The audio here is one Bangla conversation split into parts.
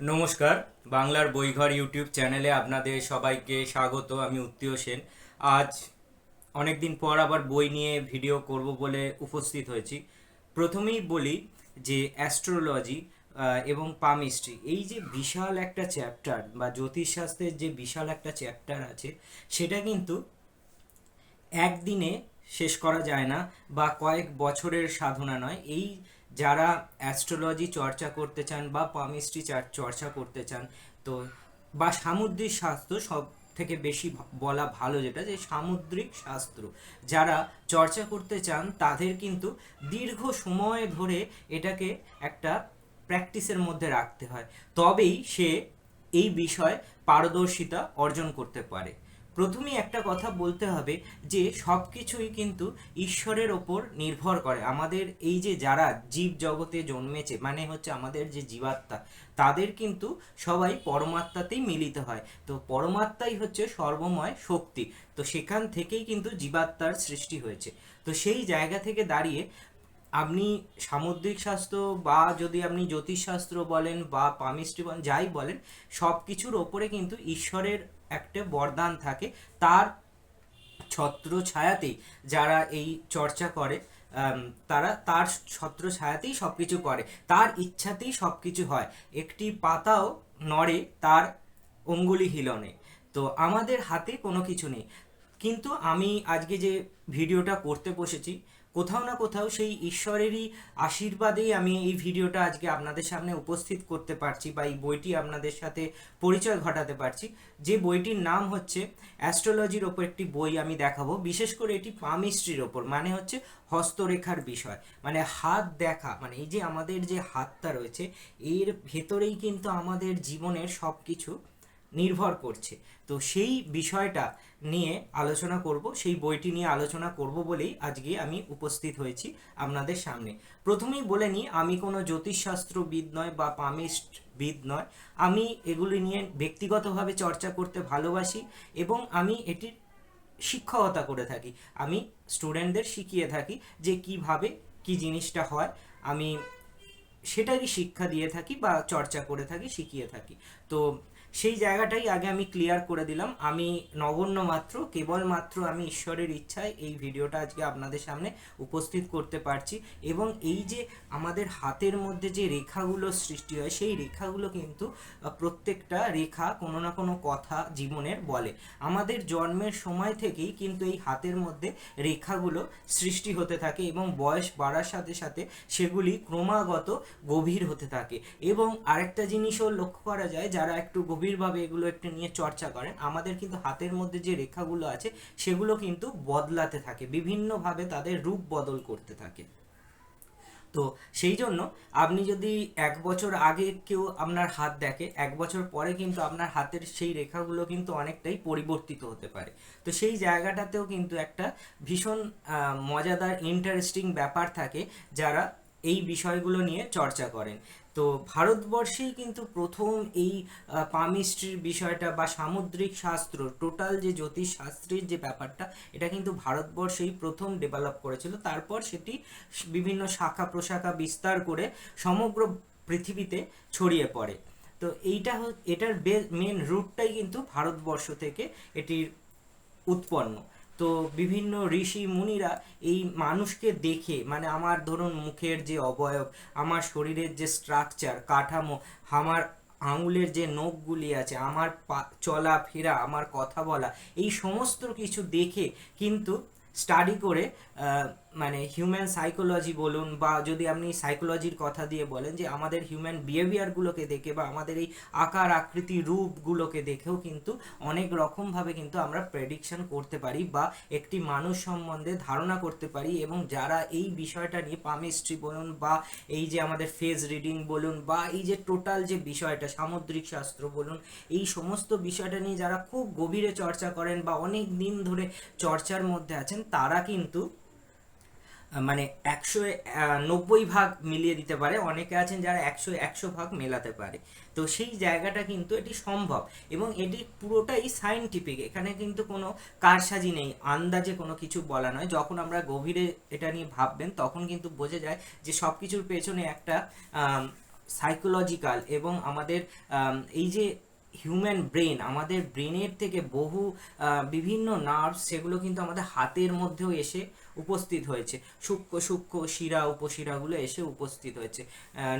নমস্কার, বাংলার বইঘর ইউটিউব চ্যানেলে আপনাদের সবাইকে স্বাগত, আমি উত্তীয় সেন। আজ অনেক দিন পর আবার বই নিয়ে ভিডিও করব বলে উপস্থিত হয়েছি। প্রথমেই বলি যে অ্যাস্ট্রোলজি এবং পামিস্ট্রি এই যে বিশাল একটা চ্যাপ্টার বা জ্যোতিষশাস্ত্রের যে বিশাল একটা চ্যাপ্টার আছে, সেটা কিন্তু একদিনে শেষ করা যায় না বা কয়েক বছরের সাধনা নয়। এই যারা অ্যাস্ট্রোলজি চর্চা করতে চান বা পামিস্ট্রি চর্চা করতে চান, তো বা সামুদ্রিক স্বাস্থ্য সব থেকে বেশি বলা ভালো যেটা যে সামুদ্রিক শাস্ত্র। যারা চর্চা করতে চান, তাদের কিন্তু দীর্ঘ সময় ধরে এটাকে একটা প্র্যাকটিসের মধ্যে রাখতে হয়। তবেই সে এই বিষয়ে পারদর্শিতা অর্জন করতে পারে। প্রথমেই একটা কথা বলতে হবে যে সব কিছুই কিন্তু ঈশ্বরের ওপর নির্ভর করে। আমাদের এই যে যারা জীব জগতে জন্মেছে মানে হচ্ছে আমাদের যে জীবাত্মা, তাদের কিন্তু সবাই পরমাত্মাতেই মিলিত হয়। তো পরমাত্মাই হচ্ছে সর্বময় শক্তি। তো সেখান থেকেই কিন্তু জীবাত্মার সৃষ্টি হয়েছে। তো সেই জায়গা থেকে দাঁড়িয়ে আপনি সামুদ্রিক শাস্ত্র বা যদি আপনি জ্যোতিষশাস্ত্র বলেন বা পামিস্ট্রি বলেন যাই বলেন সব কিছুর ওপরে কিন্তু ঈশ্বরের একটা বরদান থাকে তার ছত্র ছায়াতেই যারা এই চর্চা করে তারা তার ছত্র ছায়াতেই সব কিছু করে, তার ইচ্ছাতেই সব কিছু হয়। একটি পাতাও নড়ে তার অঙ্গুলি হিলনে। তো আমাদের হাতে কোনো কিছু নেই। কিন্তু আমি আজকে যে ভিডিওটা করতে বসেছি কোথাও না কোথাও সেই ঈশ্বরেরই আশীর্বাদেই আমি এই ভিডিওটা আজকে আপনাদের সামনে উপস্থিত করতে পারছি বা এই বইটি আপনাদের সাথে পরিচয় ঘটাতে পারছি। যে বইটির নাম হচ্ছে অ্যাস্ট্রোলজির ওপর একটি বই আমি দেখাবো। বিশেষ করে এটি পামিস্ট্রির ওপর মানে হচ্ছে হস্তরেখার বিষয়। মানে হাত দেখা মানে এই যে আমাদের যে হাতটা রয়েছে, এর ভেতরেই কিন্তু আমাদের জীবনের সব কিছু নির্ভর করছে। তো সেই বিষয়টা নিয়ে আলোচনা করব, সেই বইটি নিয়ে আলোচনা করব বলেই আজকে আমি উপস্থিত হয়েছি আপনাদের সামনে। প্রথমেই বলে নিই, আমি কোনো জ্যোতিষশাস্ত্রবিদ নয় বা পামিস্টবিদ নয়। আমি এগুলি নিয়ে ব্যক্তিগতভাবে চর্চা করতে ভালোবাসি এবং আমি এটির শিক্ষকতা করে থাকি। আমি স্টুডেন্টদের শিখিয়ে থাকি যে কীভাবে কি জিনিসটা হয়। আমি সেটারই শিক্ষা দিয়ে থাকি বা চর্চা করে থাকি, শিখিয়ে থাকি। তো সেই জায়গাটাই আগে আমি ক্লিয়ার করে দিলাম। আমি নগণ্য মাত্র কেবলমাত্র আমি ঈশ্বরের ইচ্ছায় এই ভিডিওটা আজকে আপনাদের সামনে উপস্থিত করতে পারছি এবং এই যে আমাদের হাতের মধ্যে যে রেখাগুলো সৃষ্টি হয়, সেই রেখাগুলো কিন্তু প্রত্যেকটা রেখা কোনো না কোনো কথা জীবনের বলে। আমাদের জন্মের সময় থেকেই কিন্তু এই হাতের মধ্যে রেখাগুলো সৃষ্টি হতে থাকে এবং বয়স বাড়ার সাথে সাথে সেগুলি ক্রমাগত গভীর হতে থাকে। এবং আরেকটা জিনিসও লক্ষ্য করা যায়, যারা একটু গভীরভাবে এগুলো একটু নিয়ে চর্চা করেন। আমাদের কিন্তু হাতের মধ্যে যে রেখাগুলো আছে, সেগুলো কিন্তু বদলাতে থাকে, বিভিন্নভাবে তাদের রূপ বদল করতে থাকে। তো সেই জন্য আপনি যদি এক বছর আগে কেউ আপনার হাত দেখে, এক বছর পরে কিন্তু আপনার হাতের সেই রেখাগুলো কিন্তু অনেকটাই পরিবর্তিত হতে পারে। তো সেই জায়গাটাতেও কিন্তু একটা ভীষণ মজাদার ইন্টারেস্টিং ব্যাপার থাকে যারা এই বিষয়গুলো নিয়ে চর্চা করেন। তো ভারতবর্ষেই কিন্তু প্রথম এই পামিস্ট্রির বিষয়টা বা সামুদ্রিক শাস্ত্র টোটাল যে জ্যোতিষ শাস্ত্রের যে ব্যাপারটা, এটা কিন্তু ভারতবর্ষেই প্রথম ডেভেলপ করেছিল। তারপর সেটি বিভিন্ন শাখা প্রশাখা বিস্তার করে সমগ্র পৃথিবীতে ছড়িয়ে পড়ে। তো এইটা এটার মেন রুটটাই কিন্তু ভারতবর্ষ থেকে এটির উৎপন্ন। তো বিভিন্ন ঋষি মুনিরা এই মানুষকে দেখে মানে আমার ধরুন মুখের যে অবয়ব, আমার শরীরের যে স্ট্রাকচার কাঠামো, আমার আঙুলের যে নখগুলি আছে, আমার পা- চলাফেরা, আমার কথা বলা, এই সমস্ত কিছু দেখে কিন্তু স্টাডি করে মানে হিউম্যান সাইকোলজি বলুন বা যদি আপনি সাইকোলজির কথা দিয়ে বলেন যে আমাদের হিউম্যান বিহেভিয়ারগুলোকে দেখে বা আমাদের এই আকার, আকৃতি রূপগুলোকে দেখেও কিন্তু অনেক রকমভাবে কিন্তু আমরা প্রেডিকশন করতে পারি বা একটি মানুষ সম্বন্ধে ধারণা করতে পারি এবং যারা এই বিষয়টা নিয়ে পামিস্ট্রি বলুন বা এই যে আমাদের ফেজ রিডিং বলুন বা এই যে টোটাল যে বিষয়টা, সামুদ্রিক শাস্ত্র বলুন, এই সমস্ত বিষয়টা নিয়ে যারা খুব গভীরে চর্চা করেন বা অনেক দিন ধরে চর্চার মধ্যে আছেন, তারা কিন্তু মানে একশো নব্বই ভাগ মিলিয়ে দিতে পারে। অনেকে আছেন যারা একশো একশো ভাগ মেলাতে পারে। তো সেই জায়গাটা কিন্তু এটি সম্ভব এবং এটি পুরোটাই সাইন্টিফিক এখানে কিন্তু কোনো কারসাজি নেই। আন্দাজে কোনো কিছু বলা নয়। যখন আমরা গভীরে এটা নিয়ে ভাববেন, তখন কিন্তু বোঝা যায় যে সব কিছুর পেছনে একটা সাইকোলজিক্যাল এবং আমাদের এই যে হিউম্যান ব্রেন আমাদের ব্রেনের থেকে বহু বিভিন্ন নার্ভ সেগুলো কিন্তু আমাদের হাতের মধ্যেও এসে উপস্থিত হয়েছে। সূক্ষ্ম সূক্ষ্ম শিরা, উপশিরাগুলো এসে উপস্থিত হয়েছে।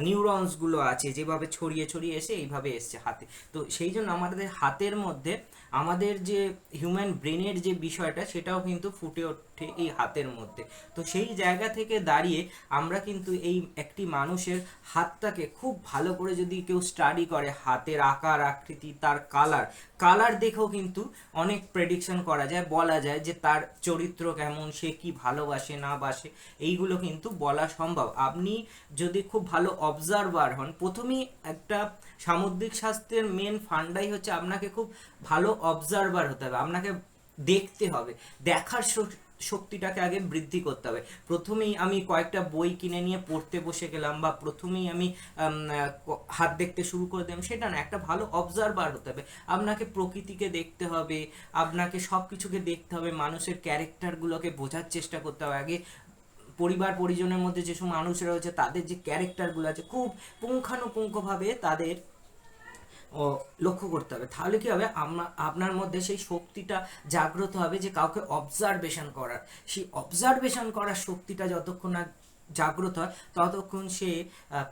নিউরনসগুলো আছে, যেভাবে ছড়িয়ে ছড়িয়ে এসে এইভাবে এসছে হাতে। তো সেই জন্য আমাদের হাতের মধ্যে আমাদের যে হিউম্যান ব্রেনের যে বিষয়টা, সেটাও কিন্তু ফুটে ওঠে এই হাতের মধ্যে। তো সেই জায়গা থেকে দাঁড়িয়ে আমরা কিন্তু এই একটি মানুষের হাতটাকে খুব ভালো করে যদি কেউ স্টাডি করে, হাতের আকার, আকৃতি, তার কালার কালার দেখেও কিন্তু অনেক প্রেডিকশন করা যায়, বলা যায় যে তার চরিত্র কেমন, সে কি ভালোবাসে, না বাসে, এইগুলো কিন্তু বলা সম্ভব। আপনি যদি খুব ভালো অবজারভার হন, প্রথমেই একটা সামুদ্রিক স্বাস্থ্যের মেন ফান্ডাই হচ্ছে আপনাকে খুব ভালো অবজারভার হতে হবে, আপনাকে দেখতে হবে, দেখার শক্তিটাকে আগে বৃদ্ধি করতে হবে। প্রথমেই আমি কয়েকটা বই কিনে নিয়ে পড়তে বসে গেলাম বা প্রথমেই আমি হাত দেখতে শুরু করে দিলাম। সেটা না, একটা ভালো অবজারভার হতে হবে। আপনাকে প্রকৃতিকে দেখতে হবে, আপনাকে সব কিছুকে দেখতে হবে, মানুষের ক্যারেক্টারগুলোকে বোঝার চেষ্টা করতে হবে। আগে পরিবার, পরিজনের মধ্যে যেসব মানুষরা রয়েছে, তাদের যে ক্যারেক্টারগুলো আছে, খুব পুঙ্খানুপুঙ্খভাবে তাদের লক্ষ্য করতে হবে। তাহলে কি হবে? আপনার মধ্যে সেই শক্তিটা জাগ্রত হবে যে কাউকে অবজারভেশন করার। সেই অবজারভেশন করার শক্তিটা যতক্ষণ না জাগ্রত হয়, ততক্ষণ সে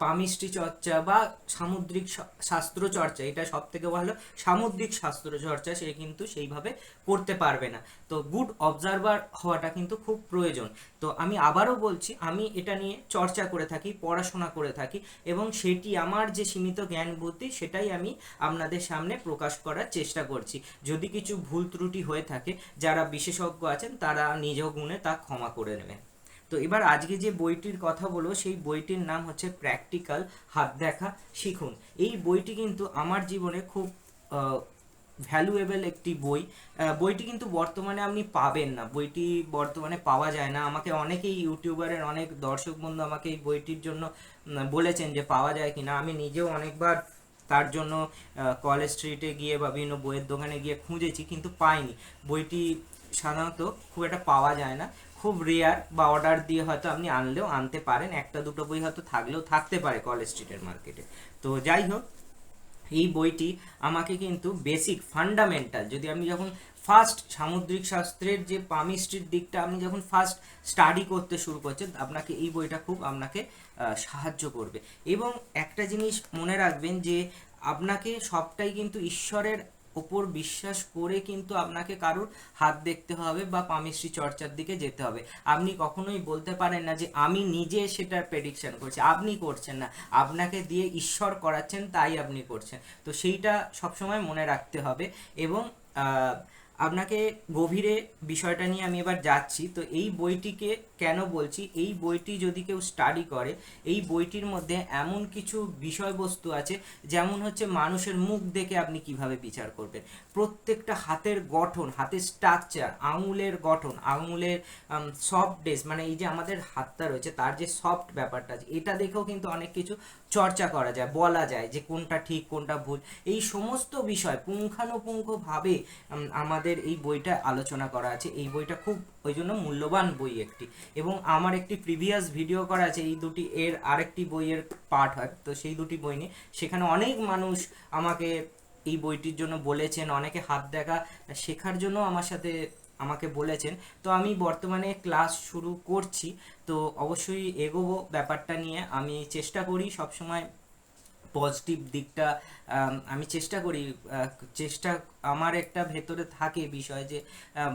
পামিষ্টি চর্চা বা সামুদ্রিক শাস্ত্র চর্চা, এটা সব থেকে ভালো, সামুদ্রিক শাস্ত্র চর্চা সে কিন্তু সেইভাবে করতে পারবে না। তো গুড অবজারভার হওয়াটা কিন্তু খুব প্রয়োজন। তো আমি আবারও বলছি, আমি এটা নিয়ে চর্চা করে থাকি, পড়াশোনা করে থাকি এবং সেটি আমার যে সীমিত জ্ঞান বুদ্ধি, সেটাই আমি আপনাদের সামনে প্রকাশ করার চেষ্টা করছি। যদি কিছু ভুল ত্রুটি হয়ে থাকে, যারা বিশেষজ্ঞ আছেন, তারা নিজ গুণে তা ক্ষমা করে নেবেন। তো এবার আজকে যে বইটির কথা বলব, সেই বইটির নাম হচ্ছে প্র্যাকটিক্যাল হাত দেখা শিখুন। এই বইটি কিন্তু আমার জীবনে খুব ভ্যালুয়েবল একটি বই। বইটি কিন্তু বর্তমানে আপনি পাবেন না। বইটি বর্তমানে পাওয়া যায় না। আমাকে অনেকেই ইউটিউবারের অনেক দর্শক বন্ধু আমাকে এই বইটির জন্য বলেছেন যে পাওয়া যায় কিনা। আমি নিজেও অনেকবার তার জন্য কলেজ স্ট্রিটে গিয়ে বা বিভিন্ন বইয়ের দোকানে গিয়ে খুঁজেছি, কিন্তু পাইনি। বইটি সাধারণত খুব একটা পাওয়া যায় না। খুব রেয়ার বা অর্ডার দিয়ে হয়তো আপনি আনলেও আনতে পারেন। একটা, দুটো বই হয়তো থাকলেও থাকতে পারে কলেজ স্ট্রিটের মার্কেটে তো যাই হোক, এই বইটি আমাকে কিন্তু বেসিক ফান্ডামেন্টাল যদি আপনি যখন ফার্স্ট সামুদ্রিক শাস্ত্রের যে পামিস্ট্রির দিকটা আপনি যখন ফার্স্ট স্টাডি করতে শুরু করছেন, আপনাকে এই বইটা খুব আপনাকে সাহায্য করবে। এবং একটা জিনিস মনে রাখবেন যে, আপনাকে সবটাই কিন্তু ঈশ্বরের ওপর বিশ্বাস করে কিন্তু আপনাকে কারোর হাত দেখতে হবে বা পামিস্ট্রি চর্চার দিকে যেতে হবে। আপনি কখনোই বলতে পারেন না যে আমি নিজে সেটার প্রেডিকশন করছি। আপনি করছেন না। আপনাকে দিয়ে ঈশ্বর করাচ্ছেন, তাই আপনি করছেন। তো সেইটা সবসময় মনে রাখতে হবে এবং আপনাকে গভীরে বিষয়টা নিয়ে আমি এবার যাচ্ছি। তো এই বইটিকে কেন বলছি? এই বইটি যদি কেউ স্টাডি করে, এই বইটির মধ্যে এমন কিছু বিষয়বস্তু আছে, যেমন হচ্ছে মানুষের মুখ দেখে আপনি কীভাবে বিচার করবেন। প্রত্যেকটা হাতের গঠন, হাতের স্ট্রাকচার আঙুলের গঠন, আঙুলের সফট ডেস মানে এই যে আমাদের হাতটা রয়েছে, তার যে সফট ব্যাপারটা আছে, এটা দেখেও কিন্তু অনেক কিছু চর্চা করা যায়, বলা যায় যে কোনটা ঠিক, কোনটা ভুল। এই সমস্ত বিষয় পুঙ্খানুপুঙ্খভাবে আমাদের এই বইটা আলোচনা করা আছে। এই বইটা খুব, ওই জন্য মূল্যবান বই একটি। এবং আমার একটি প্রিভিয়াস ভিডিও করা আছে, এই দুটি এর আরেকটি বইয়ের পার্ট হয়, তো সেই দুটি বই নিয়ে। সেখানে অনেক মানুষ আমাকে এই বইটির জন্য বলেছেন, অনেকে হাত দেখা শেখার জন্য আমার সাথে আমাকে বলেছেন। তো আমি বর্তমানে ক্লাস শুরু করছি, তো অবশ্যই এগোবো ব্যাপারটা নিয়ে। আমি চেষ্টা করি সবসময় পজিটিভ দিকটা আম, চেষ্টা করি চেষ্টা আমার একটা ভেতরে থাকে বিষয় যে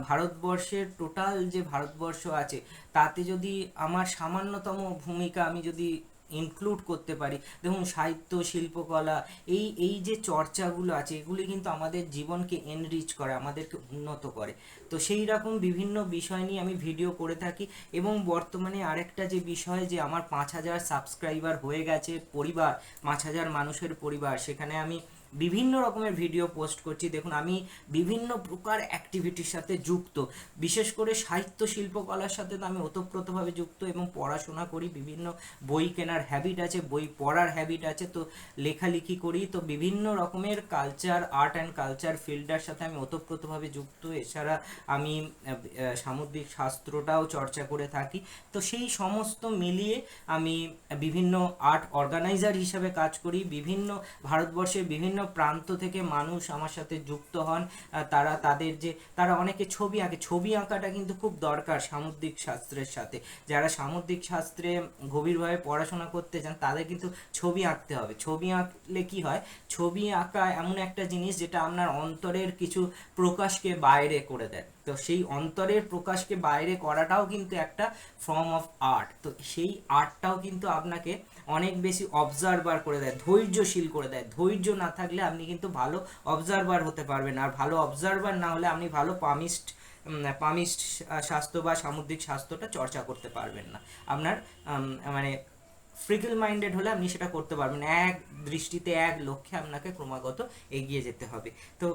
ভারতবর্ষের টোটাল যে ভারতবর্ষ আছে তাতে যদি আমার সামান্যতম ভূমিকা আমি যদি ইনক্লুড করতে পারি। দেখুন, সাহিত্য, শিল্পকলা, এই এই যে চর্চাগুলো আছে, এগুলি কিন্তু আমাদের জীবনকে এনরিচ করে, আমাদেরকে উন্নত করে। তো সেই রকম বিভিন্ন বিষয় নিয়ে আমি ভিডিও করে থাকি এবং বর্তমানে আরেকটা যে বিষয় যে আমার পাঁচ হাজার সাবস্ক্রাইবার হয়ে গেছে পরিবার, পাঁচ হাজার মানুষের পরিবার, সেখানে আমি বিভিন্ন রকমের ভিডিও পোস্ট করছি। দেখুন, আমি বিভিন্ন প্রকার অ্যাক্টিভিটির সাথে যুক্ত। বিশেষ করে সাহিত্য শিল্পকলার সাথে তো আমি ওতপ্রোতভাবে যুক্ত এবং পড়াশোনা করি। বিভিন্ন বই কেনার হ্যাবিট আছে, বই পড়ার হ্যাবিট আছে, তো লেখালেখি করি। তো বিভিন্ন রকমের কালচার আর্ট অ্যান্ড কালচার ফিল্ডের সাথে আমি ওতপ্রোতভাবে যুক্ত। এছাড়া আমি সামুদ্রিক শাস্ত্রটাও চর্চা করে থাকি। তো সেই সমস্ত মিলিয়ে আমি বিভিন্ন আর্ট অর্গানাইজার হিসাবে কাজ করি। বিভিন্ন ভারতবর্ষের বিভিন্ন প্রান্ত থেকে মানুষ আমার সাথে যুক্ত হন। তারা তাদের যে, তারা অনেকে ছবি আঁকে। ছবি আঁকাটা কিন্তু খুব দরকার সামুদ্রিক শাস্ত্রের সাথে। যারা সামুদ্রিক শাস্ত্রে গভীরভাবে পড়াশোনা করতে চান তাদের কিন্তু ছবি আঁকতে হবে। ছবি আঁকলে কি হয়? ছবি আঁকা এমন একটা জিনিস যেটা আপনার অন্তরের কিছু প্রকাশকে বাইরে করে দেয়। তো সেই অন্তরের প্রকাশকে বাইরে করাটাও কিন্তু একটা ফর্ম অফ আর্ট তো সেই আর্টটাও কিন্তু আপনাকে অনেক বেশি অবজারভার করে দেয়, ধৈর্যশীল করে দেয়। ধৈর্য না থাকলে আপনি কিন্তু ভালো অবজারভার হতে পারবেন আর ভালো অবজারভার না হলে আপনি ভালো পামিস্ট পামিস্ট স্বাস্থ্য বা সামুদ্রিক স্বাস্থ্যটা চর্চা করতে পারবেন না। আপনার মানে ফ্রিগল মাইন্ডেড হলে আপনি সেটা করতে পারবেন এক দৃষ্টিতে, এক লক্ষ্যে আপনাকে ক্রমাগত এগিয়ে যেতে হবে। তো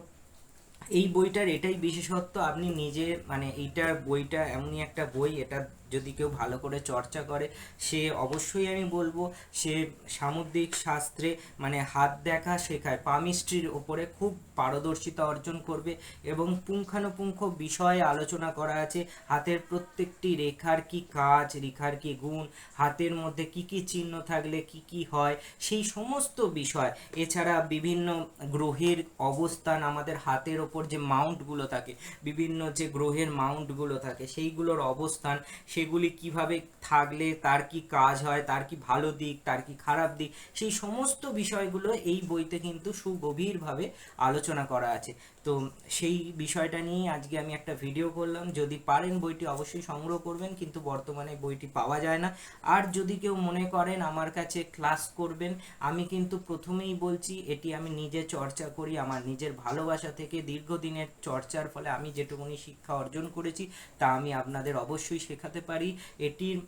এই বইটার এটাই বিশেষত্ব, আপনি নিজে মানে এইটার বইটা এমনই একটা বই, এটা যদি কেউ ভালো করে চর্চা করে, সে অবশ্যই আমি বলব সে সামুদ্রিক শাস্ত্রে মানে হাত দেখা শেখায়। পামিস্ট্রির ওপরে খুব পারদর্শিতা অর্জন করবে এবং পুঙ্খানুপুঙ্খ বিষয়ে আলোচনা করা আছে। হাতের প্রত্যেকটি রেখার কি কাজ, রেখার কি গুণ, হাতের মধ্যে কি কি চিহ্ন থাকলে কি কি হয়, সেই সমস্ত বিষয়। এছাড়া বিভিন্ন গ্রহের অবস্থান, আমাদের হাতের ওপর যে মাউন্টগুলো থাকে, বিভিন্ন যে গ্রহের মাউন্টগুলো থাকে, সেইগুলোর অবস্থান সেগুলি কীভাবে থাকলে, তার কি কাজ হয়, তার কি ভালো দিক, তার কি খারাপ দিক, সেই সমস্ত বিষয়গুলো এই বইতে কিন্তু সুগভীরভাবে আলোচনা করা আছে। তো সেই বিষয়টা নিয়ে আজকে আমি একটা ভিডিও করলাম। যদি পারেন বইটি অবশ্যই সংগ্রহ করবেন, কিন্তু বর্তমানে বইটি পাওয়া যায় না। আর যদি কেউ মনে করেন আমার কাছে ক্লাস করবেন, আমি কিন্তু প্রথমেই বলছি, এটি আমি নিজে চর্চা করি, আমার নিজের ভালোবাসা থেকে দীর্ঘদিনের চর্চার ফলে আমি যেটুকুনি শিক্ষা অর্জন করেছি, তা আমি আপনাদের অবশ্যই শেখাতে পারি। এটির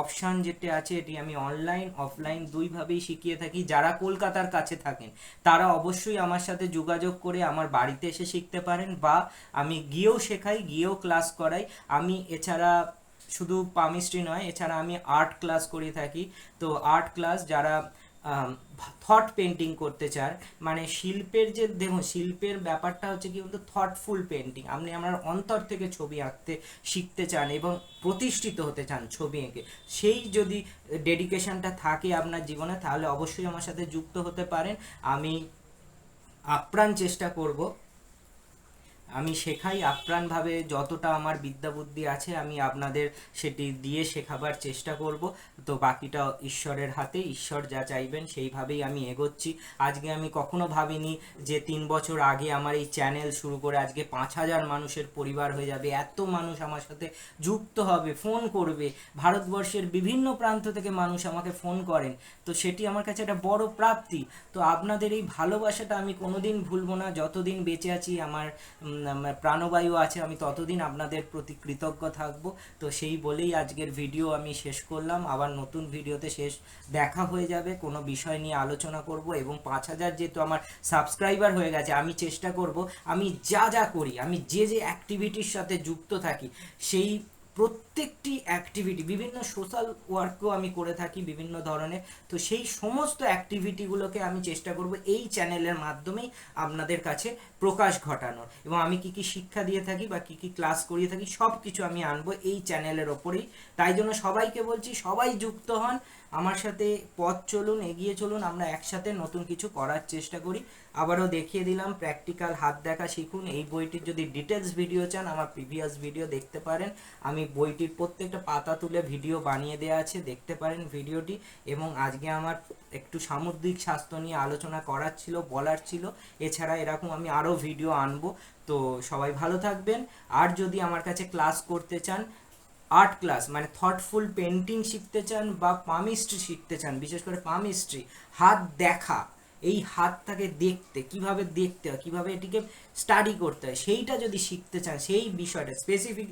অপশান যেটা আছে, এটি আমি অনলাইন অফলাইন দুইভাবেই শিখিয়ে থাকি। যারা কলকাতার কাছে থাকেন, তারা অবশ্যই আমার সাথে যোগাযোগ করে আমার বাড়িতে এসে শিখতে পারেন বা আমি গিয়েও শেখাই, গিয়েও ক্লাস করাই। আমি এছাড়া শুধু পামিস্ট্রি নয়, এছাড়া আমি আর্ট ক্লাস করে থাকি। তো আর্ট ক্লাস যারা থট পেন্টিং করতে চান মানে শিল্পের যে, দেখুন, শিল্পের ব্যাপারটা হচ্ছে কি বলতো থটফুল পেন্টিং আপনি আপনার অন্তর থেকে ছবি আঁকতে শিখতে চান এবং প্রতিষ্ঠিত হতে চান ছবি এঁকে, সেই যদি ডেডিকেশনটা থাকে আপনার জীবনে, তাহলে অবশ্যই আমার সাথে যুক্ত হতে পারেন। আমি আপ্রাণ চেষ্টা করব আমি শেখাই আপ্রাণভাবে যতটা আমার বিদ্যা বুদ্ধি আছে, আমি আপনাদের সেটি দিয়ে শেখাবার চেষ্টা করব। তো বাকিটা ঈশ্বরের হাতে, ঈশ্বর যা চাইবেন সেইভাবেই আমি এগোচ্ছি। আজকে আমি কখনো ভাবিনি যে তিন বছর আগে আমার এই চ্যানেল শুরু করে আজকে পাঁচ হাজার মানুষের পরিবার হয়ে যাবে। এত মানুষ আমার সাথে যুক্ত হবে, ফোন করবে। ভারতবর্ষের বিভিন্ন প্রান্ত থেকে মানুষ আমাকে ফোন করেন। তো সেটি আমার কাছে একটা বড় প্রাপ্তি। তো আপনাদের এই ভালোবাসাটা আমি কোনোদিন ভুলবো না। যতদিন বেঁচে আছি, আমার আমার প্রাণবায়ু আছে, আমি ততদিন আপনাদের প্রতি কৃতজ্ঞ থাকব। তো সেই বলেই আজকের ভিডিও আমি শেষ করলাম। আবার নতুন ভিডিওতে শেষ দেখা হয়ে যাবে, কোনো বিষয় নিয়ে আলোচনা করব এবং পাঁচ হাজার যেহেতু আমার সাবস্ক্রাইবার হয়ে গেছে, আমি চেষ্টা করব, আমি যা যা করি, আমি যে যে অ্যাক্টিভিটির সাথে যুক্ত থাকি, সেই প্রত্যেকটি অ্যাক্টিভিটি বিভিন্ন সোশ্যাল ওয়ার্কও আমি করে থাকি বিভিন্ন ধরনের। তো সেই সমস্ত অ্যাক্টিভিটিগুলোকে আমি চেষ্টা করব এই চ্যানেলের মাধ্যমেই আপনাদের কাছে প্রকাশ ঘটানোর। এবং আমি কি কি শিক্ষা দিয়ে থাকি বা কি কি ক্লাস করিয়ে থাকি সব কিছু আমি আনব এই চ্যানেলের ওপরেই। তাই জন্য সবাইকে বলছি, সবাই যুক্ত হন আমার সাথে পথ চলুন, এগিয়ে চলুন, আমরা একসাথে নতুন কিছু করার চেষ্টা করি। আবারও দেখিয়ে দিলাম প্র্যাকটিক্যাল হাত দেখা শিখুন। এই বইটির যদি ডিটেলস ভিডিও চান, আমার প্রিভিয়াস ভিডিও দেখতে পারেন। আমি বইটির প্রত্যেকটা পাতা তুলে ভিডিও বানিয়ে দেওয়া আছে, দেখতে পারেন ভিডিওটি এবং আজকে আমার একটু সামুদ্রিক স্বাস্থ্য নিয়ে আলোচনা করার ছিল, বলার ছিল। এছাড়া এরকম আমি আরও ভিডিও আনব। তো সবাই ভালো থাকবেন। আর যদি আমার কাছে ক্লাস করতে চান আর্ট ক্লাস মানে থটফুল পেন্টিং শিখতে চান বা পামিস্ট্রি শিখতে চান, বিশেষ করে পামিস্ট্রি হাত দেখা, এই হাতটাকে দেখতে, কীভাবে দেখতে হয়, কীভাবে এটিকে স্টাডি করতে হয়, সেইটা যদি শিখতে চান, সেই বিষয়টা স্পেসিফিক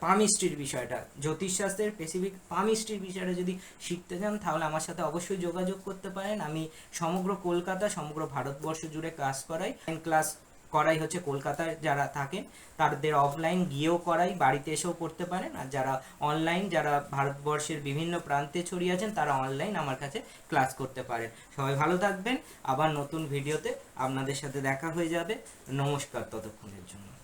পামিস্ট্রির বিষয়টা, জ্যোতিষশাস্ত্রের স্পেসিফিক পামিস্ট্রির বিষয়টা যদি শিখতে চান, তাহলে আমার সাথে অবশ্যই যোগাযোগ করতে পারেন। আমি সমগ্র কলকাতা, সমগ্র ভারতবর্ষ জুড়ে ক্লাস করাই। ক্লাস করাই হচ্ছে কলকাতায় যারা থাকেন, তাদের অফলাইন গিয়েও করাই, বাড়িতে এসেও করতে পারেন। আর যারা অনলাইন যারা ভারতবর্ষের বিভিন্ন প্রান্তে ছড়িয়ে আছেন, তারা অনলাইন আমার কাছে ক্লাস করতে পারেন। সবাই ভালো থাকবেন। আবার নতুন ভিডিওতে আপনাদের সাথে দেখা হয়ে যাবে। নমস্কার, ততক্ষণের জন্য।